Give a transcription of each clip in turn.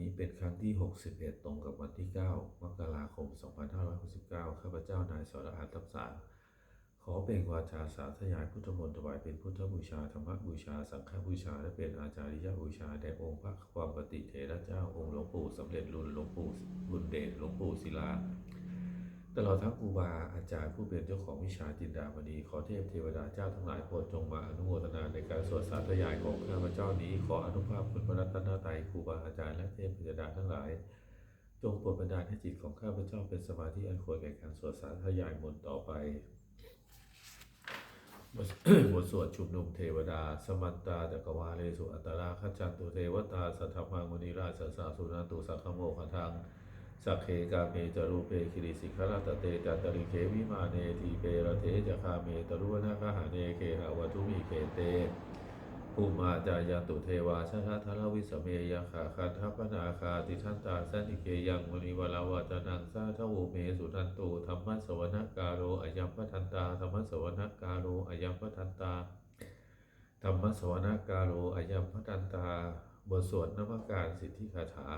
นี้เป็นครั้งที่ 61 ตรงกับวันที่ 9 มกราคม 2569 ข้าพเจ้านายสรอาทัพสารขอเปล่งวาจาสาธยายพุทธมนต์ถวายเป็นพุทธบูชาธรรมบูชา สังฆบูชา และเป็นอาจาริยบูชาแด่องค์พระความปฏิเถระเจ้าองค์หลวงปู่สำเร็จรุ่นหลวงปู่บุญเดชหลวงปู่ศิลา ตลอดทั้งครูบาอาจารย์ผู้เป็นเจ้าของวิชาจินดามณีขอเทพเทวดาเจ้าทั้งหลายโปรดจงมาอนุโมทนาในการสวดสาธยายของข้าพเจ้านี้ ขออนุภาพคุณพระรัตนตรัยครูบาอาจารย์และเทพเทวดาทั้งหลาย จงโปรดบันดาลให้จิตของข้าพเจ้าเป็นสมาธิอันควรแก่การสวดสาธยายมนต์ต่อไปบทสวดชุมนุมเทวดา สมันตาจักวาเลสุอัตตราขจันตุเทวตาสัทธมังมุนิราชสสาสุนันตุสักขโมขทัง สักเคกาเมจารูเปคิริสิกขรตเตจัตตริเควิมาเนทีเประเทจคาเมตรุวนาคหาเนเคหาวัตุมิเคเตภูมาจายตุเทวาชนะทลวิสเมยขาคันทัพนาคาติทันตาสันิเกยังมุนิวลาวาจนังสาทวูเมสุนันตุธรรมสวนการโรอยัมปทันตาธรรมสวนการโรอยัมปทันตาธรรมสวนการโรอยัมปทันตาบทสวดนมการสิทธิคาถา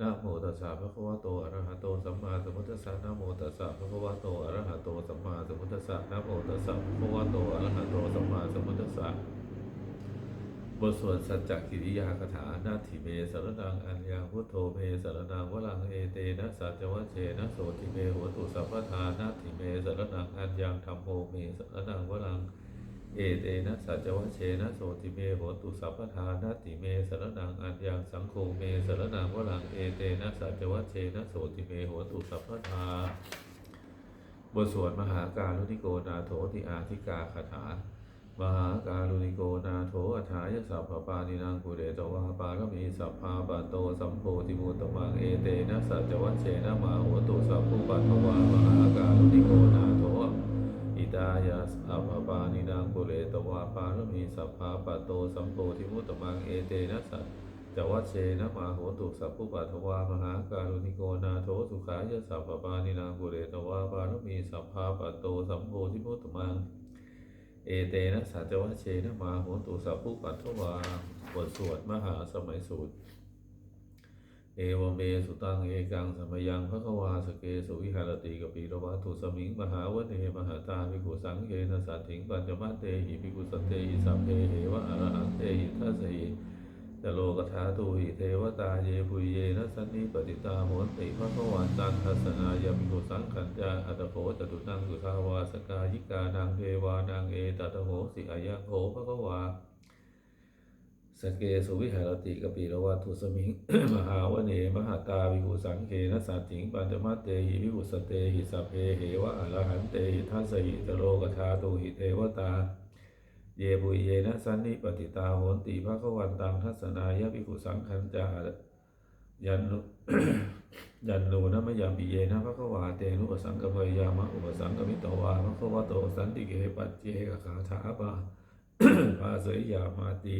นะโมตัสสะภะคะวะโตอะระหะโตสัมมาสัมพุทธัสสะนะโมตัสสะภะคะวะโตอะระหะโตสัมมาสัมพุทธัสสะนะโมตัสสะภะคะวะโตอะระหะโตสัมมาสัมพุทธัสสะบทสวดสัจจกิริยาคาถานาทิเมสรนังอัญญังพุทโธเมสรนังวลังเอเตนะสัจจวัชเชนะโสติเมโหตุสัพพทานาทิเมสรนังอัญญังธัมโมเมสรนังวลังเเอเตนะสัจวัชเชนะโสติเมโหตุสัพพทานาติเมสรนังอัญญังสังโฆเมสรนังวลังเอเตนะสัจวัชเชนะโสติเมโหตุสัพพทาบทสวดมหาการุณิโกนาโถติอาธิกาคาถามหาการุณิโกนาโถอัฏฐายสัพพปานินังกุเรตวาปารมีสัพพาปันโตสัมโพธิมุตตมังเอเตนะสัจวัชเชนะมาโหตุสัพพุปัตถวามหาการุณิโกนาโถ อิตายาสัพพปานินางกุเลตวาปารมีสัพพาปโตสัมโพธิมุตตมังเอเตนะสัจจวัชเชนะมาโหตุสัพพุปัทวามหาการุณิโกนาโถสุขายะสัพพปานินางกุเลตวาปารมีสัพพาปโตสัมโพธิมุตตมังเอเตนะสัจวัชเชนะมาโหตุสัพพุปัทวาบทสวดมหาสมัยสูตร เอวเมสุตังเอกังสมยังพระควาสเกสุวิหารติกปีระวะตุสมิงมหาวเนมหาตาภิกขุสังเกนะสัตถิงปัญจมัตเตหิภิกขุสัตเตหิสัพเพเหวะอรหันเตหิทัสสหิจโลกธาตุหิเทวตาเยปุเยนะสันนิปติตาโหนติพระวันตันทัสนายาภิกขุสังขันจาอัตโขจตุนังสุทาวาสกายิกานังเทวานังเอตัตโหสิอายังโหพระวา สเกสุวิหารติกปีระวัตุสมิง มหาวเนมหาตาวิหุสังเคนะสัตถิงปัญจมาเตหิวิหุสเตหิสัพเพเหวะอรหันเตหิทัสหิตโลกธาตุหิเทวตา เยบุเยนะสันนิปติตาโหนติภะควันตังทัสสนายะวิหุสังคันจายันนุยันนูนะมยามปิเยนะภะควาเตนุปสังกะเมยามะอุปสังกมิตวาภะควโตสันติเกปัจเจกขาถาปาปาเสยยามาติ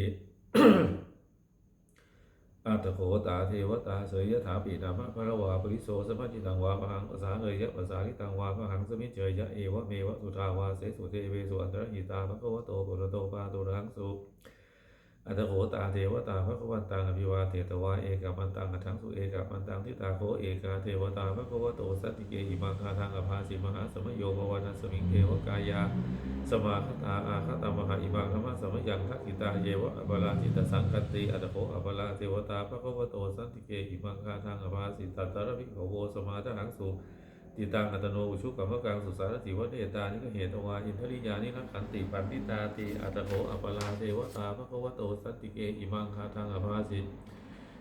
อัตโขตาเทวตาเสยยถาปีนามะพระวาปริโสสมัจจิตังวาปะหังภาษาเอยยะภาษาลิตังวาปะหังสมิเจยะเอวะเมวะสุทาวาเสสุเทเวสุอันตรหิตาภะคะวะโตปุระโตปาตุรังสุ อัตโขตาเทวตาภะคะวันตังอภิวาเทตวาเอกามันตังอัทังสุเอกามันตังทิตาโคเอกาเทวตาภะคะวโตสัตติเกหิมังคาทังอภาสิมหาสมโยภวนัสมิงเทวกายาสมาคตาอาคตามหาอิมังธรรมะสมยังทักขิตาเยวะอปราจิตสังคติอัตโขอปราเทวตาภะคะวโตสันติเกหิมังคาทางอภาสิตัตระภิกขโวสมาทังสุ ติตังอัตโนอุชุกรรมกังสุสารติวะเนตานิกเหตุวาอินทริยานินักขันติปันติตาติอัตโขอปราเทวตาภะควโตสันติเกหิมังคาทางอภาสิ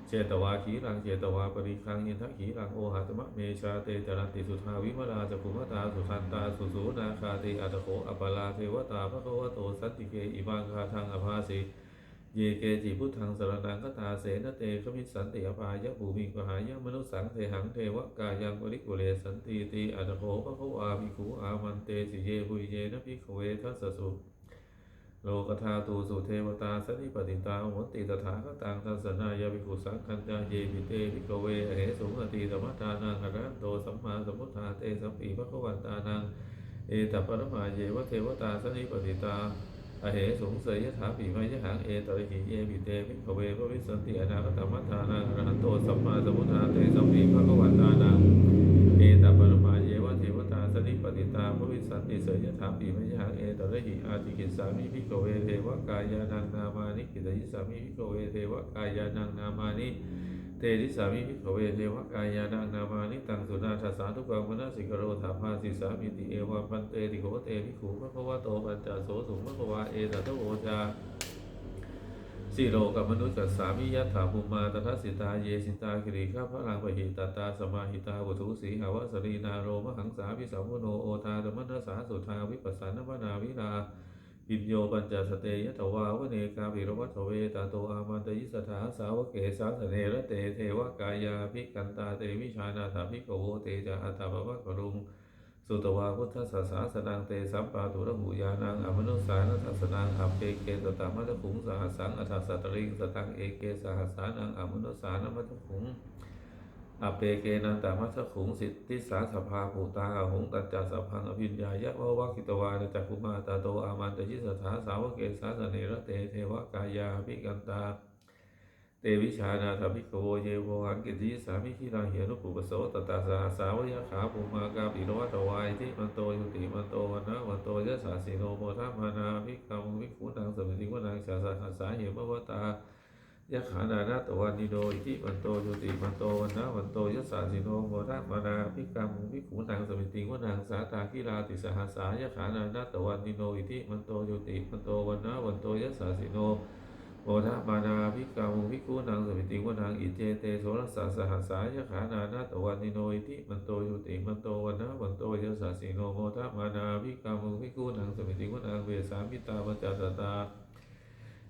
เจตวาขีรังเจตวาปริคังอินทขีรังโอหะตมะเมชาเตจรันติสุทาวิมลาจักุมตาสุทันตาสุสูนาคาติอัตโขอปราเทวตาภะควโตสันติเกอิมังคาทางอภาสิ เยเกจิพุทธังสรนังคตาเสนเตขมิสันติอภายะภูมิกหายะมนุสังเทหังเทวกายังปริกุเลสันติติอัตโขภะคะวาภิกขุอามันเตสิเยบุยเยนะภิกขเวทัสสุโลกธาตูสุเทวตาสนิปติตาโหนติตถาคตังทัสสนายาภิกขุสังคัญจาเยปิเตภิกขเวเหสุงอติธรรมทานังอรันโตสัมมาสัมพุทธาเตสัมปีภะควันตานังเอตัปรมาเยวะเทวตาสนิปติตา อเหสงเสยยถาปีมายหังเอตระหิเยปิเตวิภเวภวิสันติอนาคตมัฏฐานังอรหันโตสัมมาสัมพุทธาเตสัมปีภะคะวันตานังเอตปรมาเยวะเทวตาสนิปติตาภวิสันติเสยยถาปีมายหังเอตระหิอาติกิสามิภิกขเวเทวกายานังนามานิกิตยิสามิภิกขเวเทวกายานังนามานิ เตริสามิภิขเวเทวกายานังนามานิตังสุนาทัสสาทุกังมนสิกโรธาภาสิสามิติเอวะปันเตติโกเตภิขุพระควะโตปัญจโสสุมะควะเอตตะโอจาสิโลกับมนุษย์กัสสามิยัตถาภูมาตทัสสิตาเยสิตาคิริข้าพระลังปหิตาตาสมาหิตาวุทุสีหาวสรีนาโรมหังสาพิสัมพุโนโอทาธรรมนัสสาสุทาวิปัสสานมนาวิลา ปิญโยปัญจสเตยะตวาวเนกาภิรวัตเวตาโตอามันตยิสถาสาวกเกสาสเนระเตเทวกายาภิกันตาเตวิชานาถาภิกขโวเตจาอัตตาภวะกรุงสุตวาพุทธศาสาสนังเตสัมปาตุระหูยานังอมนุสานัสสนังอัปเปเกสตามัตถุงสหัสสังอัฏฐสัตริงสตังเอเกสหัสสานังอมนุสานัมัตถุง อเปเกนันตามัสขุงสิทธิสาสภาภูตาหงตัจจสัพพังอภิญญายะวะวะกิตวานจักขุมาตาโตอามันตยิสถาสาวเกสาสเนรเตเทวกายาภิกันตา เตวิชานาถภิกโวเยโวหังกิติสามิขิราเหนุปุปโสตตาสาสาวยขาภูมากาปิโรวัตวายที่มันโตยุติมันโตวันนะวันโตยะสาสีโนโมทัมานาภิกขังภิกขุนางสมิติวนางสาสาหัสสาเหมวตา ยะขานานาตวันนิโนอิทิมันโตโยติมันโตวันนะวันโตยะสาสิโนโมทัมานาภิกรรมภิขุนางสมิติวนางสาตาคิราติสหัสสายะขานานาตวันนิโนอิทิมันโตโยติมันโตวันนะวันโตยะสาสิโนโมทัมานาภิกรรมภิกขุนางสมิติวนางอิเจเตโสรสสสหัสสายะขานานาตวันนิโนอิทิมันโตโยติมันโตวันนะวันโตยสาสิโนโมทัมานาภิกรรมภิกขุนางสมิติวนางเวสามิตาวัจจตตา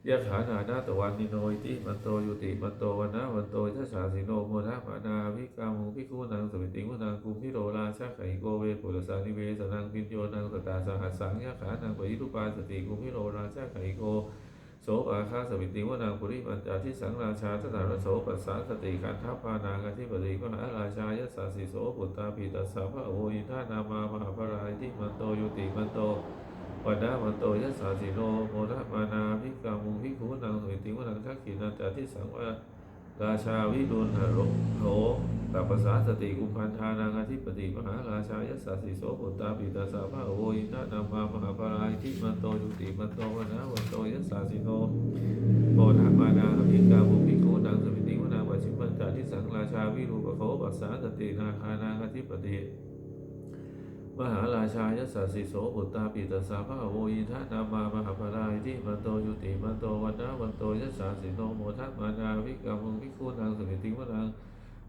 ยะขานานาตวันนิโนอิติมันโตยุติมันโตวันนะวันโตยะสาสิโนโมทะมานาวิกามุภิกขุนังสมิติวนังกุมพิโรราชาไขโกเวปุรสานิเวสนังพิญโยนังสตาสหัสสังยะขานังปยิทุปาสติกุมพิโรราชาไขโกโสปาคาสมิติวนังปุริมันจาทิสังราชาตถารโสปัสสาสติการทัพพานางอธิปติมหาราชายะสาสิโสปุตตาปิตัสสะพระโออินทานามา มหาภรายติมันโตยุติมันโต วันดาวันโตยัสสาสิโนโมทะมานาภิกามุภิกุนังสุติวนังทักขินันจาทิสังวาราชาวิรุณหโรโหตัปสาสติกุพันธานังอธิปติมหาราชายัสสาสิโสปุตตาปิตาสาภาโวอินทนามามหาปรายทิมันโตยุติมันโตวันดาวันโตยัสสาสิโนโมทะมานาภิกามุภิกุนังสุติวนังปัจฉิมันจาทิสังราชาวิรูปโขปัสสาสตินาคานังอธิปติ มหาราชายสสสิโสบุตตาปิตสาภาโวอิทานามามหาภรายที่มันโตยุติมันโตวันนะวันโตยัสสาสิโนโมทัตมานาวิกามุงวิคูนางสมิติวนัง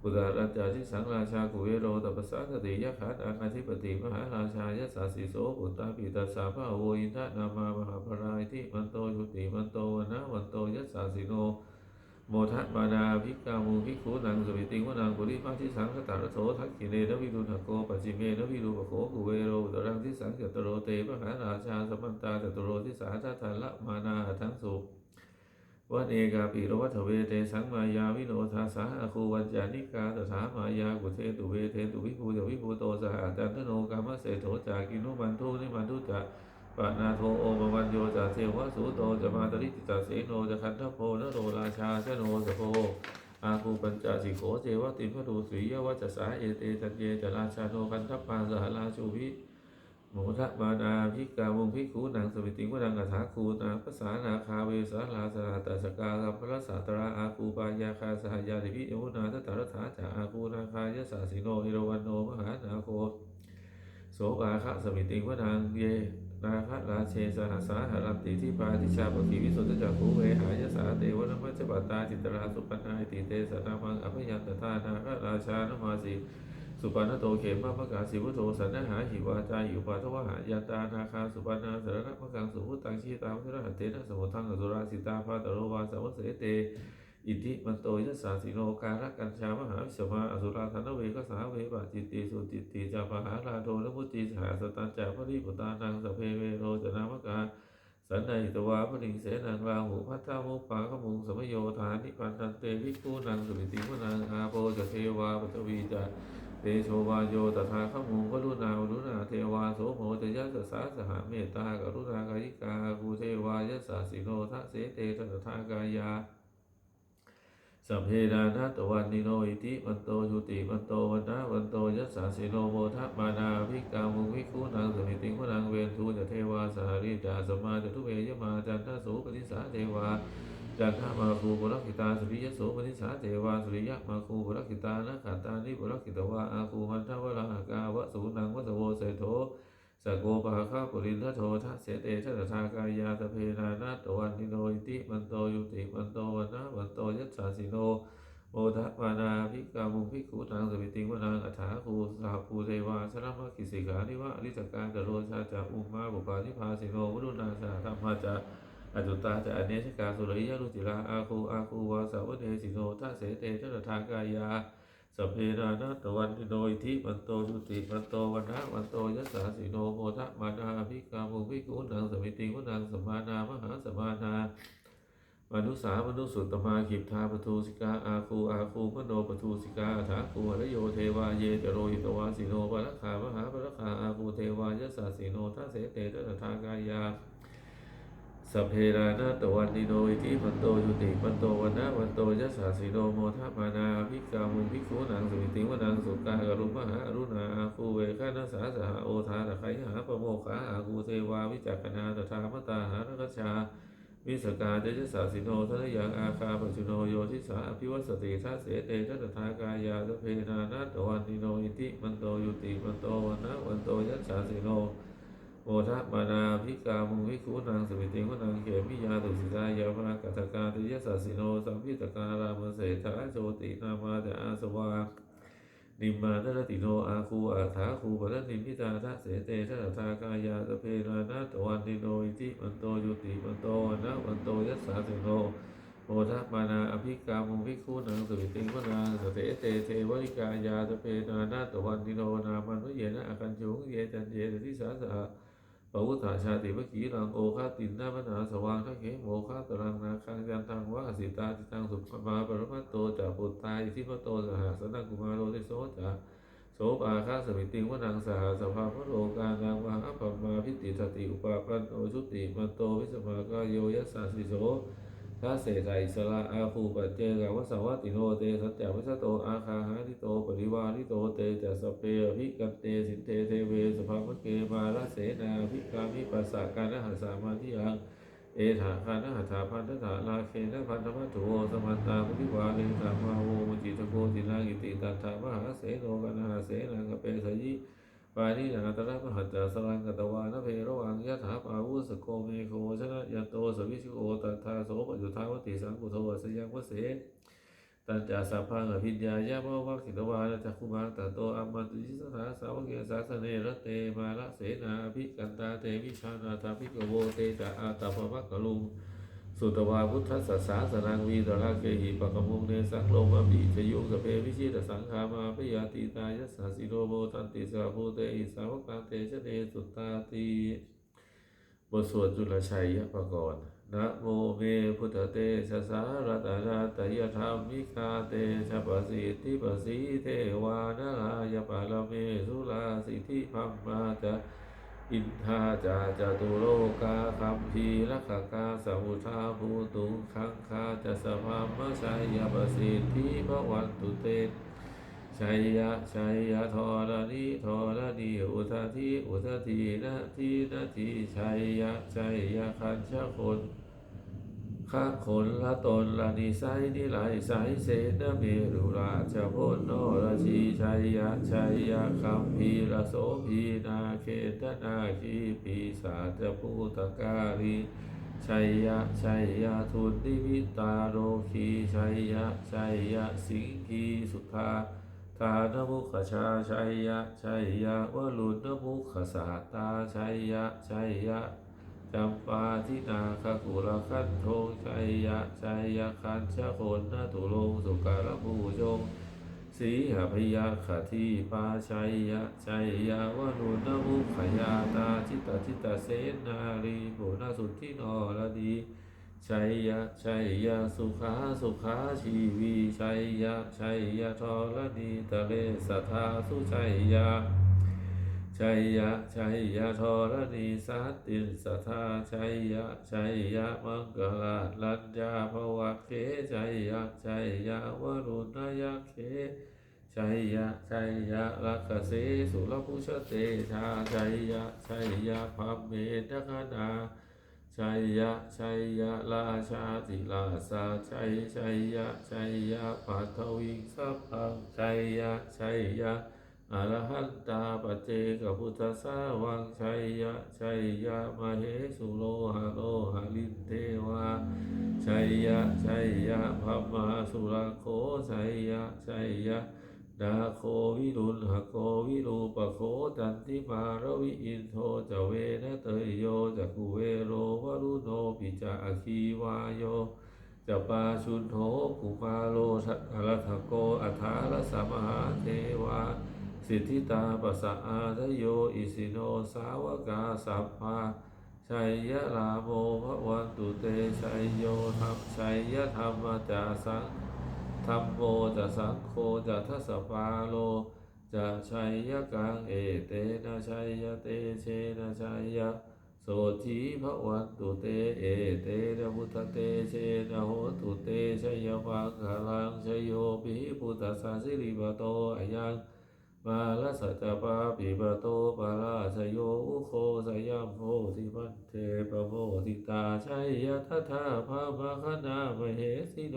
บุตรราชาทิสังราชากุเวโรตปัสสาสติยะขานาคาธิปติมหาราชายสสสิโสบุตตาปิตสาภาโวอิทานามามหาภรายที่มันโตยุติมันโตวันนะวันโตยัสสาสิโน โมทัตมานาภิกามูภิกขุนังสวิติงวนังปุริมาทิสังคตารโสทักขิเนนวิรุณโกปัจจิเมนวิรูปโขกุเวโรตรังทิสังเกตโรเตมหาราชาสมันตาจตุโรทิสาทัทันละมานาทั้งสุวันเอกาปิโรวัตเวเตสังมายาวิโนทาสาอาคูวัญจานิกาตถามายากุเทตุเวเทตุวิภูจวิภูโตสหจันทโนกามเสโถจากินุมันทุนิมันทุจะ ปานาโทโอมวันโยจะเทวสุโตจะมาตริติตาเสโนจะคันทโพนโรราชาชโนสโพอาคูปัญจสิโขเจวติพดูสียวัจสาเอเตจันเยจะราชาโนคันทปาสหราชูวิโมทะมานาภิกามุงภิกขุนางสวิติวนังอัฏฐาคูนางภาษานาคาเวสาลาสนาตสกาคัมพระสาตราอาคูปายาคาสหายาติพิโยนาทตารถาจาอาคูนาคายสาสิโนอิรวันโนมหานาโคโสภาคะสมิติวนางเย นาคราเชสหัสาหรันติที่ปาทิชาปกีวิสุทธจักขุเวหายสาเตวนมัจจปัตตาจิตราสุปนาติเตสนามังอภยันตตานาคราชานมาสีสุปานโตเขมะมะกาสิวุโตสันนหาหิวาจาหิวปาทวหายาตานาคาสุปานาสรณะมะกังสุพุตังชีตามุทระหัตเตนะสมุทังอสุราสิตาภาตโรวาสาวเสเต อิทธิมันโตยัสาสิโนการะกัญชามหาวิสมาอสุราธนเวกสาเวปะจิตติสุจิตติจาปหาราโทนมุติสหสตันจาภริปุตานังสเพเวโรจนามกาสันในตวาพนิงเสนังราหูพัทธามุปาขมุงสมโยธานิพันธันเตวิกูนังสุวิติวนังอาโปจะเทวาปตวีจะเทโชวาโยตถาคโมกรุณาอุรุณาเทวาโสโมจยัสสะสหเมตตากรุณากายิกาภูเทวายัสสะสิโนทะเสเตตถากายา สัพเพดานาตวันนิโนอิติวันโตยุติวันโตวันนะวันโตยัสสาสิโนโมทะมานาภิกามุวิคูนังสมิติงวนังเวนทูจเทวาสหริจาสมาจตุเวยมาจันทสุปฏิสาเทวาจันทมาคูบุรักขิตาสุริยโสปฏิสาเทวาสุริยมาคูบุรักขิตานะขันตานิบุรักขิตวาอาคูมันทวรากาวะสูนังวสโวเสโท สกโกปะคาปุรินทโททะเสเตชะตถากายาสเพนานาตวันนิโนอิติมันโตยุติมันโตวันนะวันโตยัสสาสิโนโมทะมานาภิกามุภิกขุนางสมิติวนังอัฏฐาคูสหภูเทวาชนะมะกิสิกานิวะอริจการกโรชาจาอุมาบุปานิพาสิโนวุรุณาชาธรรมาจาอจุตาจาอเนชกาสุริยรุจิลาอาคูอาคูวาสาวเนสิโนทัเสเตชะทากายา สพเพนานาตวันติโนอิทิมันโตยุติมันโตวันนะวันโตยัสสาสิโนโมทะมานาภิกามุภิกุนางสมิติงวนังสมานามหาสมานามนุษสามนุสุตมาขิปทาปทูสิกาอาคูอาคูมโนปทูสิกาถาคูหรโยเทวาเยจโรหิตวาสิโนปะระขามหาปะระขาอาคูเทวายสสาสิโนทัสเสเตตถทากายา สัพเพรานาตวันนิโนอิทิมันโตยุติมันโตวันนะวันโตยัสสาสิโนโมทะมานาภิกามุภิกขุนางสุวิติวนังสุกากรุมหาอรุณาคูเวคานาสาสหโอทาตะไคหาปโมขาอาคูเทวาวิจักขณาตถามตาหารกชาวิสกาเดชสาสิโนทนยังอาคาปัจุโนโยทิสาอภิวัสติทัสเสเตทัตถากายาสเพนานาตวันนิโนอิติมันโตยุติมันโตวันนะวันโตยัสสาสิโน โมทะมานาภิกามุวิคูนางสวิติงวนางเขมิยาตุสิตายามากัตกาติยสสาสิโนสัมพิตการามเสถาโจตินามาแต่อาสวานิมมานรติโนอาคูอาถาคูปะนิมิตาทะเสเตทะทากายาสเพรานาตวันนิโนอิติมันโตยุติมันโตนะวันโตยัสสาสิโนโมทะมานาอภิกามุภิกขุนังสุวิติงวนาสเตเตเทวริกายาสเพรานาตวันนิโนนามันวเยนะอาคันจุงเยจันเยสติสาสะ ปวุธาชาติวกีรังโอคาตินนาปนาสว่างทักเขโมคาตรังนาคังยันทังวะสิตาติตังสุขมาปรมัตโตจากปุตตายทิพโตสหสนังกุมารโรติโสจาโสปาคาสมิติงวนังสหสภาพโลกานังมหาปมาพิติสติอุปาปันโอชุติมันโตวิสมากาโยยัสสาสิโส ทัสเสสอิสระอาคูปัจเจกวสสวัติโนเตสัจจวิสโตอาคาหาริโตปริวาริโตเตจัสเปอภิกันเตสินเตเทเวสภามะเกมาลเสนาภิกามิปัสสะการหัสามาธิยังเอถาคานะหัตถาพันธถาลาเคนะพันธมัตโถสมันตาปฏิวาเลธามาโวมจิตโกตินากิติตัตถามหาเสโนกันหาเสนังกเปสยิ ปานินาตระมหัจจสรังกตวานเพระวังยะถาปาวุสโกเมโคชนะยันโตสวิชิโอตัทธาโสปัจจุทาวติสังกุโทสยังวเสตันจาสัพพังอภิญญายะมะวะกิตวานะจักขุมังตันโตอัมมันตุจิสนาสาวกเกสาสเนรเตมาละเสนาภิกันตาเตวิชานาทาภิกโวเตจะอาตาภมักกะลุง สุตวาพุทธสสาสนังวีตระเกหิปะกมุงเนสังโลมบิจยุสเปวิชิตสังขามาปยาติตายสสสิโรโบตันติสาภูเตอิสาวกังเตชะเนสุตตาติบทสวดจุลชัยยะปกรณ์นะโมเมพุทธเตชะสารตนาตยธรรมิกาเตชะปสิทธิปสีเทวานารายปะละเมสุลาสิทธิพัมมาจะ อินธาจาจตุโลกาคัมพีรักกาสมุทาภูตุขังคาจะสภามะชัยยปสิทธิพระวันตุเตชัยยะชัยยะทรณีทรณีอุทาทีอุทาทีนาทีนาทีชัยยะชัยยะคัญชะคน ข้าขนละตนละนิสัยนิไหลสายเสนเมรุราชพลโนราชีชัยยะชัยยะคัมพีระโสพีนาเขตนาคีปีศาจภูตการีชัยยะชัยยะทุนนิวิตาโรคีชัยยะชัยยะสิงคีสุธาทานมุขชาชัยยะชัยยะวลุณมุขสาตาชัยยะชัยยะ จำปาทินาคกุลคันโทชัยยะชัยยะคันชะโคนนาตุลงสุการภูจงสีหพยาขทีปาชัยยะชัยยะวนุนมุขยาตาจิตตจิตตเสนารีโบนสุทธินอรดีชัยยะชัยยะสุขาสุขาชีวีชัยยะชัยยะทรณีตะเลสัทาสุชัยยะ ชัยยะชัยยะทรณีสัตตินสัทธาชัยยะชัยยะมังกลาลัญญาภวะเขชัยยะชัยยะวรุณยะเขชัยยะชัยยะลักเสสุรพุชเตชาชัยยะชัยยะพัมเมตคณาชัยยะชัยยะราชาติลาสาชัยชัยยะชัยยะปัทวิงสัพพังชัยยะชัยยะ อรหันตาปเจกพุทธสาวังชัยยะชัยยะมเหสุโลหะโลหะลิเทวาชัยยะชัยยะพัมมาสุรโคชัยยะชัยยะดาโควิรุณหโควิรูปโคจันติมารวิอินโทจเวนะเตยโยจะกุเวโรวรุโนปิจาอคีวายโยจะปาชุนโทกุมาโลทัตอรทโกอัฏฐารสมหาเทวา สิทธิตาปัสสะอาทโยอิสิโนสาวกาสัพพาชัยยะลาโมภวันตุเตชัยโยธรรมชัยยะธรรมจาสังธรรมโมจะสังโฆจะทัสปาโลจะชัยยะกังเอเตนะชัยยะเตเชนะชัยยะโสทีพระวันตุเตเอเตนะพุทธเตเชนะโหตุเตชัยยะมังคลังชัยโยปิพุทธสสาสิริปโตอายัง มาลสัจปาปิปโตปาราชโยอุโคสยามโพธิมันเทปโมติตาชัยยะทัธาภามคณามเหสิโน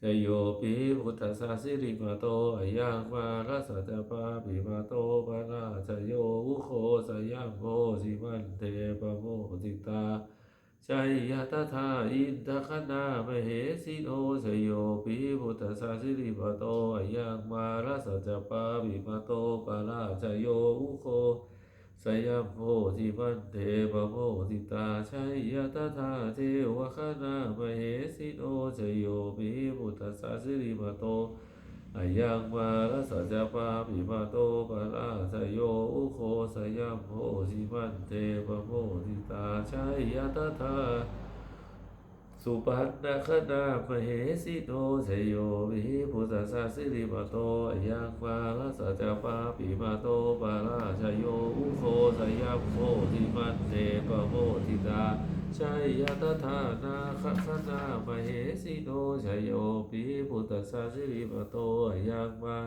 ชโยปิพุทธสาสิริมาโตอายังมารัสสะจปาปิมาโตปานาชโยอุโคสยามโพสิมันเตปโมติตา ชัยตถาอินทคณามเหสิโนชโยปิพุทธสาสิริมาโตอายังมารัสจปาปิมาโตปานาชโยอุโคสยามโพธิมันเทปโมติตาชัยยตถาเทวคณามเหสิโนชโยปิพุทธสาสิริมาโต อายังมาลสัจปาปิมาโตปะราชโยอุโคสยามโพธิมันเทปโมติตาชัยยะตถาสุปันนะคณามเหสิโนชโยวิพุทธสาสิริมาโตอายังมาลสัจปาปิมาโตปาราชโยอุโคสยามโพธิมันเตปโมทิตา ชัยยตถานาคคณามเหสิโนชโยวิพุทธสาสิริมาโตยังมา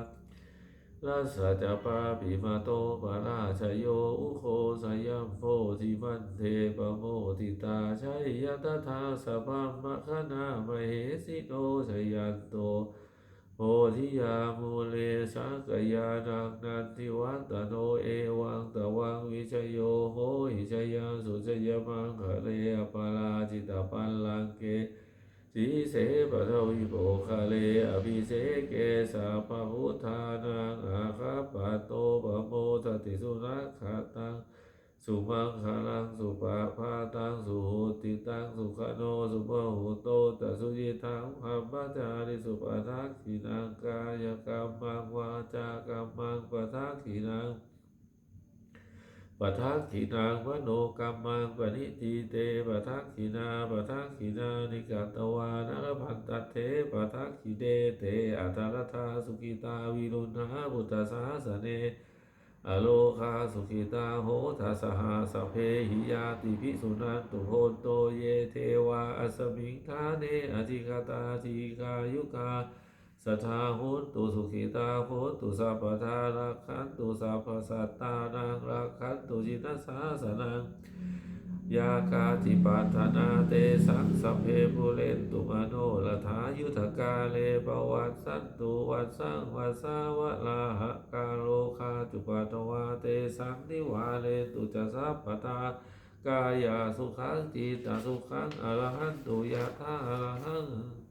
รัสสะจปาปิมาโตปาราชโยอุโคสยามโพธิมันเทปโมติตาชัยยตถาสัพามะคณามเหสิโนชยันโต โพธิยามูเลสังกยานังนันทิวัตโนเอวังตวังวิชโยโหหิชยังสุชยมังคะเลอปาราจิตาปัลลังเกสีเสปะทวิโภคาเลอภิเสเกสาปะพุทธานังอาคาปะโตปะโมทติสุนัขะตัง สุมังคลังสุปาพาตังสุโหติตังสุขโนสุปะหุโตตัสุยิทังพัมมจาริสุปะทักขินังกายกรรมังวาจากรรมังปะทักขินังปะทักขินางวโนกรรมังปณิทีเตปะทักขินาปะทักขินานิกัตวานรพันตเทปะทักขิเดเตอัตรธาสุกิตาวิรุณหาพุทธสาสเน อโลคาสุขิตาโหทัสหาสเพหิยาติภิสุนันตุโหนโตเยเทวาอัสมิงทาเนอธิกตาทีกายุกาสัทธาโหตุสุขิตาโหตุสัพพทารักขันตุสัพพสัตตานังรักขันตุจิตสาสนังยากาติปัฏนาเตสัง เพปุเรนตุมาโนลถายุทธกาเลปวัตสันตุวัดสังวัสสาวะลาหะกาโลคาจุปัตวาเตสังนิวาเลตุจะสัพพตากายาสุขังจิตาสุขังอรหันตุยะธาอรหัง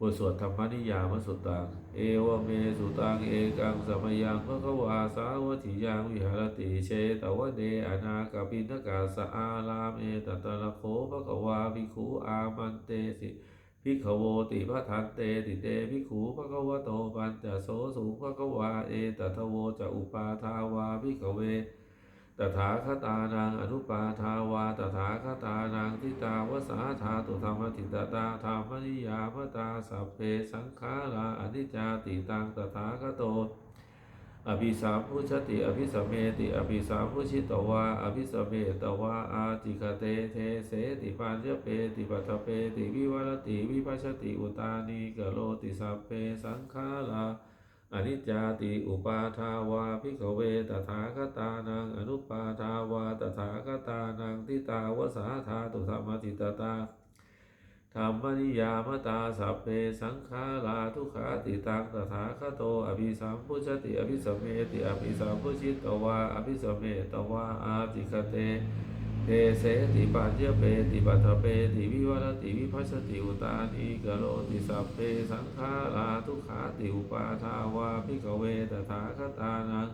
บทสวดธรรมนิยามสุตัง เอวเมสุตัง เอกังสมยังพระควาสาวัติยังวิหารติเชตวเดอนาคปินกาสอาลามเอตตระโคพระควาภิกขุอามันเตสิภิกขโวติพระทันเตติเตภิกขุพระควโตปัญจโสสุพระควาเอตทโวจะอุปาทาวาภิกขเว ตถาคตานังอนุปาทาวาตถาคตานังทิตาวสาธาตุธรรมติตตาธรรมนิยามตาสัพเพสังขาราอนิจจาติตังตถาคโตอภิสามุชติอภิสเมติอภิสามุชิตวาอภิสเมตวาอาติคเตเทเสติปัญญเปติปัตเปติวิวรติวิปัสสติอุตานีกโลติสัพเพสังขารา อนิจจาติอุปาทาวาภิกขเวตถาคตานังอนุปาทาวาตถาคตานังทิตาวสาธาตุธรรมติตตาธรรมนิยามตาสัพเพสังขาราทุขาติตังตถาคโตอภิสัมพุชติอภิสัมเมติอภิสัมพุชิตวาอภิสัมเมตวาอาติคเต เทเสติปัญญเปติปัตเปติวิวัรติวิพัสติอุตานีกโลติสัพเพสังขาราทุขาติอุปาทาวาภิกขเวตถาคตานัง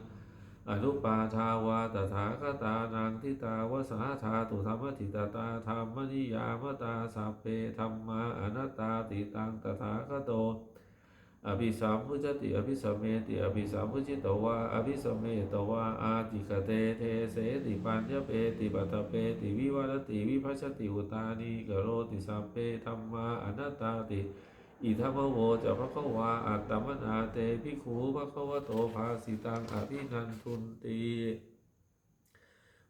อนุปาทาวาตถาคตานังทิตาวสาธาตุธรรมติตตาธรรมนิยามตาสัพเพธรรมาอนัตตาติตังตถาคโต อภิสัมพุจติอภิสัมเมติอภิสัมพุจิตวาอภิสัมเมตวาอาติคเตเทเสติปัญญเปติปัตตเปติวิวัรติวิพัสสติอุตานีกโรติสัพเพธรรมาอนัตตาติอิทัมโวจะพระขวาอัตตมนาเตภิกขุพระขวโตภาสิตังอภินันทุนตี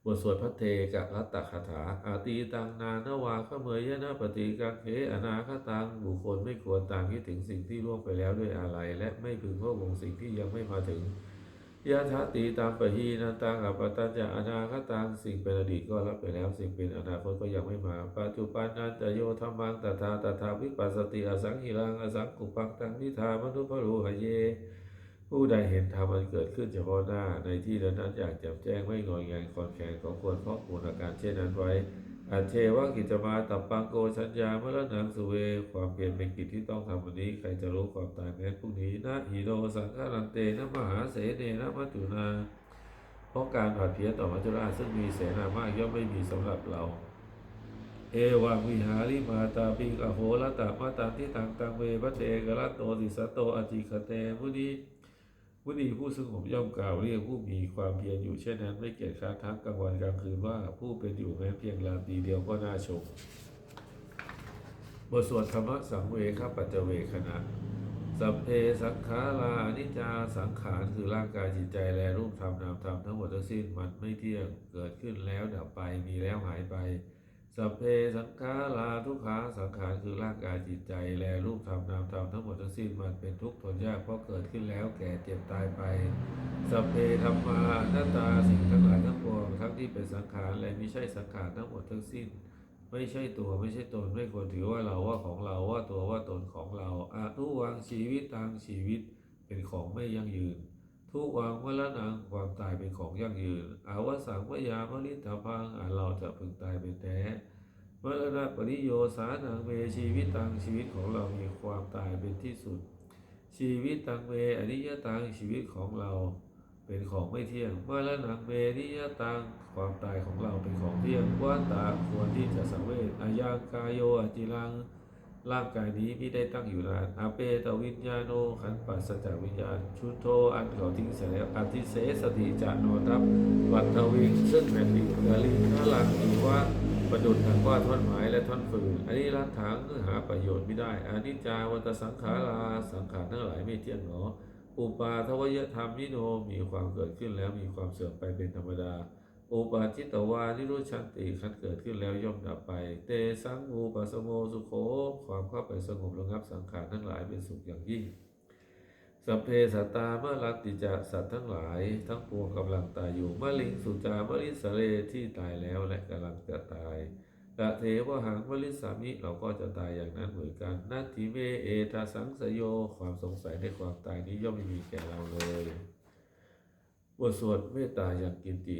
บทสวดพระเทกะรัตตคาถา อาตีตังนานวาขเมยยนะปฏิกังเขอนาคตังบุคคลไม่ควรตามคิดถึงสิ่งที่ล่วงไปแล้วด้วยอะไร และไม่พึงพะวงสิ่งที่ยังไม่มาถึงยะถาตีตามปะฮีนันตังอัปตัญจะอนาคตังสิ่งเป็นอดีตก็รับไปแล้ว สิ่งเป็นอนาคตก็ยังไม่มา ปัจจุบันนันจะโยธรรมังตถาตถาวิปัสสติอสังหิรังอสังกุปังตังนิธามนุปโรหะเย ผู้ใดเห็นธรรมมันเกิดขึ้นเฉพาะหน้าในที่นั้นๆอยากแจ่มแจ้งไม่งอนแงนคอนแขนของควรเพราะมูลอาการเช่นนั้นไว้อัเชวกิจมาตับปังโกชัญญาเมรณังสุเว ความเปลี่ยนเป็นกิจที่ต้องทำวันนี้ ใครจะรู้ความตายแม้พรุ่งนี้นะหิโรสังฆารันเตนะมหาเสเนนะมัจจุนาเพราะการผัดเพี้ยนต่อมัจจุราชซึ่งมีเสนามากย่อมไม่มีสำหรับเรา เอวังวิหาริมาตาปิกะโหรตามาตันที่ตังตังเวพระเตกรัตโตติสตโตอจิคเตมุนี มุนีผู้สงบย่อมกล่าวเรียกผู้มีความเพียรอยู่เช่นนั้นไม่เกียจค้านทั้งกลางวันกลางคืนว่าผู้เป็นอยู่แม้เพียงราตรีเดียวก็น่าชมบทสวดธรรมสังเวคปัจจเวคณะสัพเพสังขารานิจจาสังขารคือร่างกายจิตใจและรูปธรรมนามธรรมทั้งหมดทั้งสิ้นมันไม่เที่ยงเกิดขึ้นแล้วดับไปมีแล้วหายไป สัพเพสังขาราทุกขาสังขารคือร่างกายจิตใจ และรูปธรรมนามธรรมทั้งหมดทั้งสิ้นมันเป็นทุกข์ทนยากเพราะเกิดขึ้นแล้วแก่เจ็บตายไป สัพเพธรรมาหน้าตาสิ่งทั้งหลายทั้งปวงทั้งที่เป็นสังขารและไม่ใช่สังขารทั้งหมดทั้งสิ้น ไม่ใช่ตัวไม่ใช่ตนไม่ควรถือว่าเราว่าของเราว่าตัวว่าตนของเราอาทุวังชีวิตทางชีวิตเป็นของไม่ยั่งยืน ทุกวังวละนังความตายเป็นของยั่งยืนอาวสังวยามลิทพังอาเราจะพึงตายเป็นแท้มรณะปริโยสานังเมชีวิตตังชีวิตของเรามีความตายเป็นที่สุด ชีวิตตังเมอนิยตังชีวิตของเราเป็นของไม่เที่ยงเมื่อละหนังเมนิยตังความตายของเราเป็นของเที่ยงว่าตาควรที่จะสังเวชอายังกายโยอจิรัง ร่างกายนี้ไม่ได้ตั้งอยู่นานอาเปตวิญญาโนขันปัสสจากวิญญาณ ชุโทอันเขาทิ้งเสียแล้วอธิเสสติจะโนทับวัตวิงซึ่งเป็นดิกาลินาลังอีว่าประดุจทางว่าท่อนไม้และท่อนฟืนอันนี้รักถางหาประโยชน์ไม่ได้อานิจจาวัตสังขาราสังขารทั้งหลายไม่เที่ยงหนออุปาทวยธรรมนิโนมีความเกิดขึ้นแล้วมีความเสื่อมไปเป็นธรรมดา อุปาจิตตวานิรุชันติคันเกิดขึ้นแล้วย่อมดับไป เตสังมูปัสโมสุโขความเข้าไปสงบระงับสังขารทั้งหลายเป็นสุขอย่างยิ่งสัพเพสัตตามะลัตติจะสัตว์ทั้งหลาย ทั้งปวงกำลังตายอยู่มะลิงสุจามะลิสเลที่ตายแล้วและกำลังจะตายกะเทวหังมะลิสามิเราก็จะตายอย่างนั้นเหมือนกันนาทิเมเอตาสังสยโยความสงสัยในความตายนี้ย่อมไม่มีแก่เราเลยบทสวดเมตตาอย่างกินติ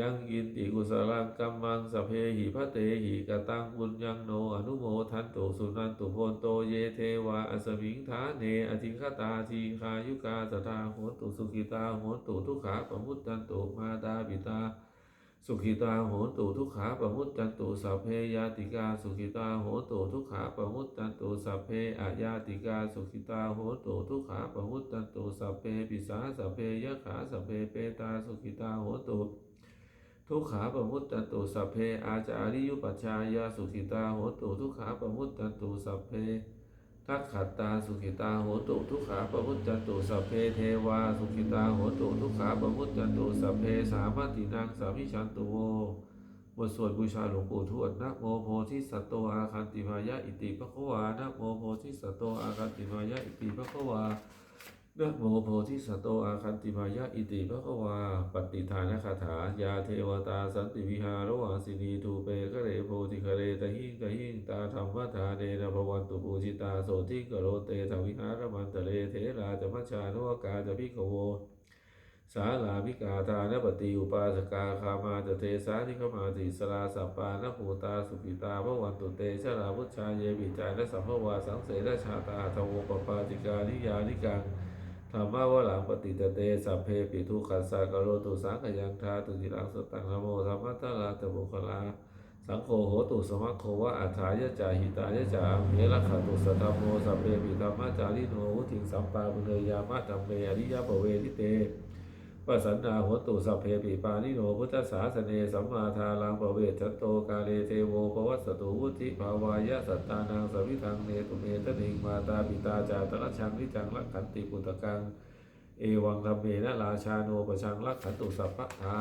ยังกินติกุศลังกัมมังสพเพหิพระเตหิกตังบุญยังโนอนุโมทันตุสุนันตุโพนโตเยเทวาอสมิงทาเนอธิคตาทีคายุกาสตาโหตุสุขิตาโหตุทุกขาปมุตตันตุมาตาปิตา สุขิตาโหตุทุกขาปมุตตันตุสัพเพยาติกาสุขิตาโหตุทุกขาปมุตตันตุสัพเพอาญาติกาสุขิตาโหตุทุกขาปมุตตันตุสัพเพปิสาสัพเพยะขาสัพเพเปตาสุขิตาโหตุ ทุกขาปมุตตัตุสัพเพอาจาริยุปัชายาสุขิตาโหตุทุกขาปมุตตัตุสัพเพทักขัตตาสุขิตาโหตุทุกขาปมุตตัตุสัพเพเทวาสุขิตาโหตุทุกขาปมุตตัตุสัพเพสามัตตินังสามิชันตุโวบทสวดบูชาหลวงปู่ทวดนะโมโพธิสัตโตอาคันติมายะอิติปะคะวานะโมโพธิสัตโตอาคันติมายะอิติปะคะวา นะโมโพธิสัตโตอาคันติมายะอิติภะคะวาปฏิทานคาถายาเทวตาสันติวิหารวาสินีทูเปคะเรโพธิคะเรตหิงกะหิงตาธรรมทาเนนะภวันตุปูจิตาโสทิกโรเตทวิหารมันตะเลเทราจะมัชานุวกาจะพิกโวสาลามิกาทานปฏิอุปาสกาคามาจเตสานิขมาติสลาสัปปานภูตาสุปิตาพระวันตุเตชะลาพุชาเยบิจายและสัมภวาสังเสรชาตาทวปปาติกานิยานิกัง ธรรมะวะหลังปฏิตเตสัพเพปิทุขัสสะกะโรตุสังขยังทาตุจิรังสตังนโมธรรมะตะลาตะบุคลาสังโฆโหตุสมัคโควะอัฏฐายะจาหิตายะจาเมระขาตุสัตมโมสัพเพปิธรรมะจาริโนวุติงสัมปาปุเนยามะธรรมเมอริยะปเวทิเต ปัสสันนาหัวตุสัพเพปิปานิโนพุทธสาสเนสัมมาทาลังปเวชัตโตกาเลเทโวปวัสสตุวุติภาวายะสัตตานังสวิทังเนตุเมตนิงมาตาปิตาจาตระชังนิจังลักขันติปุตตะกัง เอวังธรรมเมนะราชาโนปชังลักขันตุสัพพะทา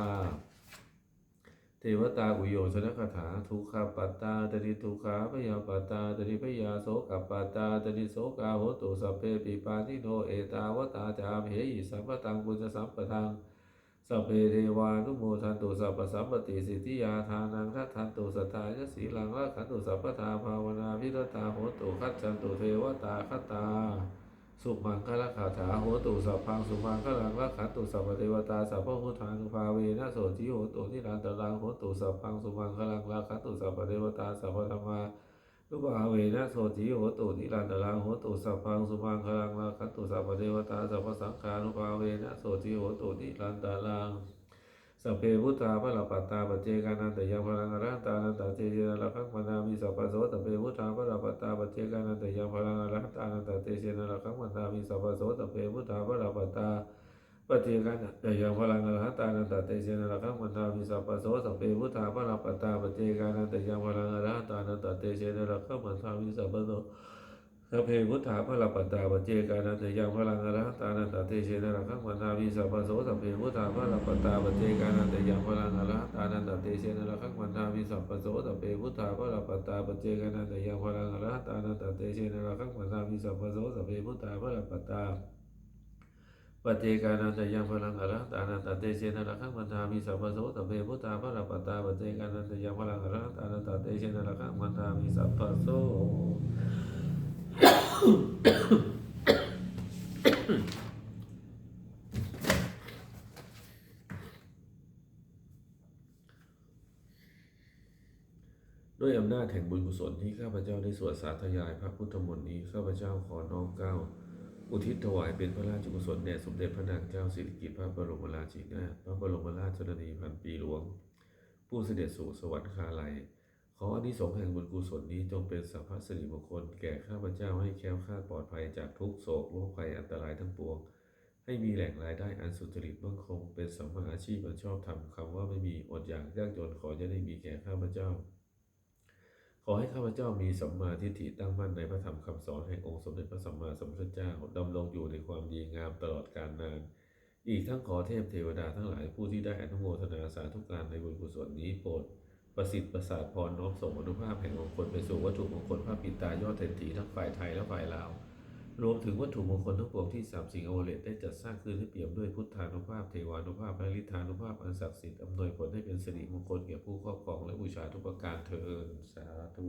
ทวตาอุโยชนคาถาทุกขปัตตาตริทุกขาพยาปัตตาตริพยาโสกปัตตาตริโสกาโหตุสัพเพปิปานิโนเอตาวตาจามเหหิสัมปตังปุญจสัมปทังสัพเพเทวานุโมทันตุสัพพสัมปติสิทธิยาทานังทัทันตุสัทธายสีลังรักขันตุสัพพทาภาวนาพิรตาโหตุคัจจันตุเทวตาคัตตา สุมังคละคาถาโหตุสัพพังสุมังคลังรักขันตุสัพเทวตาสัพพุทธังภาเวนะโสจิโหตุนิรันตรังโหตุสัพพังสุมังคลังรักขันตุสัพเทวตาสัพพธรรมานุภาเวนะโสจิโหตุนิรันตรังโหตุสัพพังสุมังคลังรักขันตุสัพเทวตาสัพพสังฆานุภาเวนะโสจิโหตุนิรันตรัง สัพเพพุทธาพระลปัตตาปเจกานันตยังพลังอรหันตานันตเตเชนะละคังมนามิสัพพะโสสัพเพพุทธาพระลปัตตาปเจกานันตยังพลังอรหันตานันตเตเชนะละคังมนามิสัพพะโสสัพเพพุทธาพระลปัตตาปเจกานันตยังพลังอรหันตานันตเตเชนะละคังมนามิสัพพะโสสัพเพพุทธาพระลปัตาปเจกานันตยังพลังอรหันตานันตเตเชนะละคังมนามิสัพพะโส สัพเพพุทธาพระลัปตตาปเจกานันตยังพลังอรหัตานันตเตเชนะระคังวันนาวิสัพพโสสัพเพพุทธาพระลัปตตาปเจกานันตยังพลังอรหัตานันตเตเชนะระคังวันนาวิสัพพโสสัพเพพุทธาพระลัปตตาปเจกานันตยังพลังอรหัตานันตเตเชนะระคังวันนาวิสัพพโสสัพเพพุทธาพระลัปตตาปเจกานันตยังพลังอรหัตานันตเตเชนะรังวันนาวิสัพพโสสัพเพพุทธาพระลัปตตาปเจกานันตยังพลังอรหัตานันตเตเชนะรังวันนาวิสัพพโส ด้วยอำนาจแห่งบุญกุศลที่ข้าพเจ้าได้สวดสาธยายพระพุทธมนต์นี้ข้าพเจ้าขอน้อมเกล้าอุทิศถวายเป็นพระราชกุศลแด่สมเด็จพระนางเจ้าสิริกิติ์พระบรมราชินีนาถพระบรมราชชนนีพันปีหลวง ผู้เสด็จสู่สวรรคาลัย ขออานิสงส์แห่งบุญกุศลนี้จงเป็นสัพพสิริมงคลแก่ข้าพเจ้าให้แคล้วคลาดปลอดภัยจากทุกโศกโรคภัยอันตรายทั้งปวง ให้มีแหล่งรายได้อันสุจริตมั่งคง เป็นสัมมาอาชีพอันชอบธรรมคำว่าไม่มีอดอยากยากจนขอจะได้มีแก่ข้าพเจ้า ขอให้ข้าพเจ้ามีสัมมาทิฏฐิตั้งมั่นในพระธรรมคำสอนแห่งองค์สมเด็จพระสัมมาสัมพุทธเจ้าดำรงอยู่ในความดีงามตลอดกาลนานอีกทั้งขอเทพเทวดาทั้งหลายผู้ที่ได้อนุโมทนาสาธุการในบุญกุศลนี้โปรด ประสิทธิ์ประสาทพรน้อมส่งอนุภาพแห่งมงคลไปสู่วัตถุมงคลพระปิตายอดเศรษฐีทั้งฝ่ายไทยและฝ่ายลาว รวมถึงวัตถุมงคลทั้งปวงที่สามสิ่งอวเลตได้จัดสร้างขึ้นให้เปี่ยมด้วยพุทธานุภาพเทวานุภาพและฤทธานุภาพอันศักดิ์สิทธิ์อำนวยผลให้เป็นสิริมงคลแก่ผู้ครอบครองและบูชาทุกประการเทินสาธุ